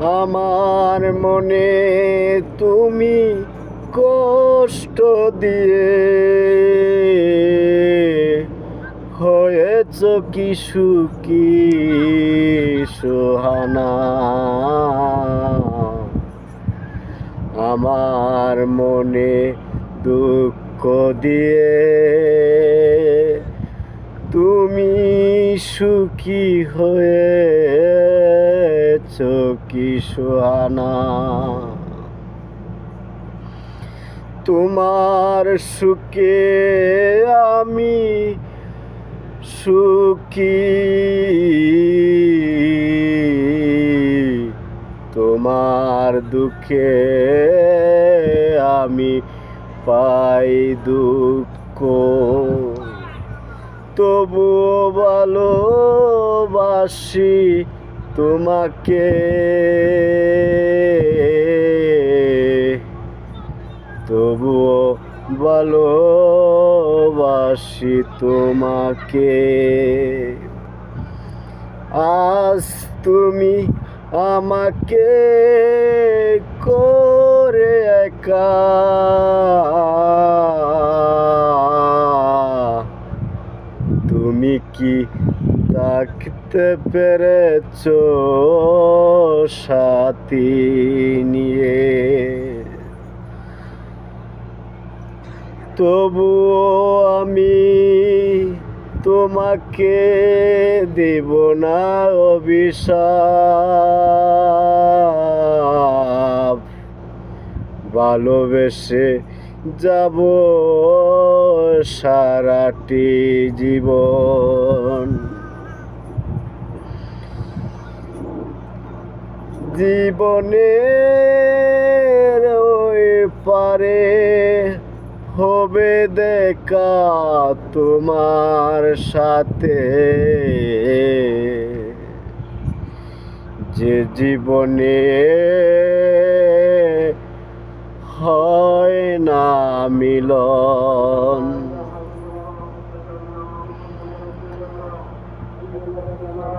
আমার মনে তুমি কষ্ট দিয়ে হয়েছ কি সুখী, সোহানা। আমার মনে দুঃখ দিয়ে তুমি সুখী হয়েছ কি সোহানা? তোমার সুখে আমি সুখী। তোমার দুঃখে আমি পাই দুঃখ। তবুও ভালোবাসি তোমাকে তবুও ভালোবাসি তোমাকে। আজ তুমি আমাকে করে একা। তুমি কি থাকতে পেরেছ সাথী নিয়ে। তবুও আমি তোমাকে দেব না অভিশাপ। ভালোবেসে যাব সারাটি জীবন। জীবনের ওই পারে হবে দেখা তোমার সাথে। যে জীবনে হয় না মিলন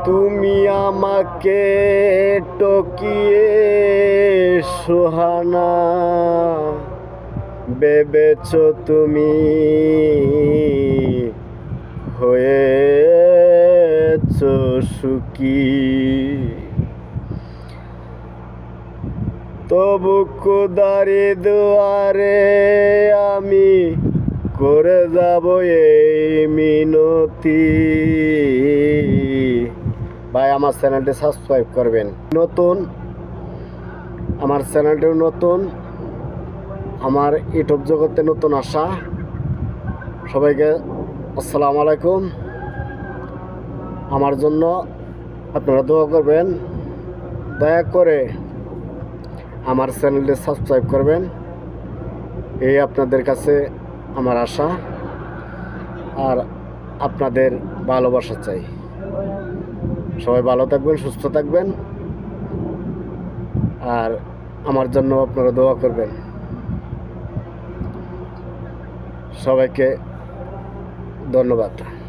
তুমি আমাকে টকিয়ে সোহানা, ভেবেছ তুমি হয়েছ সুখী। তবু কুদারি দুয়ারে আমি করে যাব এই মিনতি। ভাই, আমার চ্যানেলটি সাবস্ক্রাইব করবেন। নতুন, আমার চ্যানেলটিও নতুন, আমার ইউটিউব জগতে নতুন আসা সবাইকে আসসালামু আলাইকুম। আমার জন্য আপনারা দোয়া করবেন। দয়া করে আমার চ্যানেলটি সাবস্ক্রাইব করবেন। এই আপনাদের কাছে আমার আশা। আর আপনাদের ভালোবাসা চাই। সবাই ভালো থাকবেন সুস্থ থাকবেন। আর আমার জন্য আপনারা দোয়া করবেন। সবাইকে ধন্যবাদ।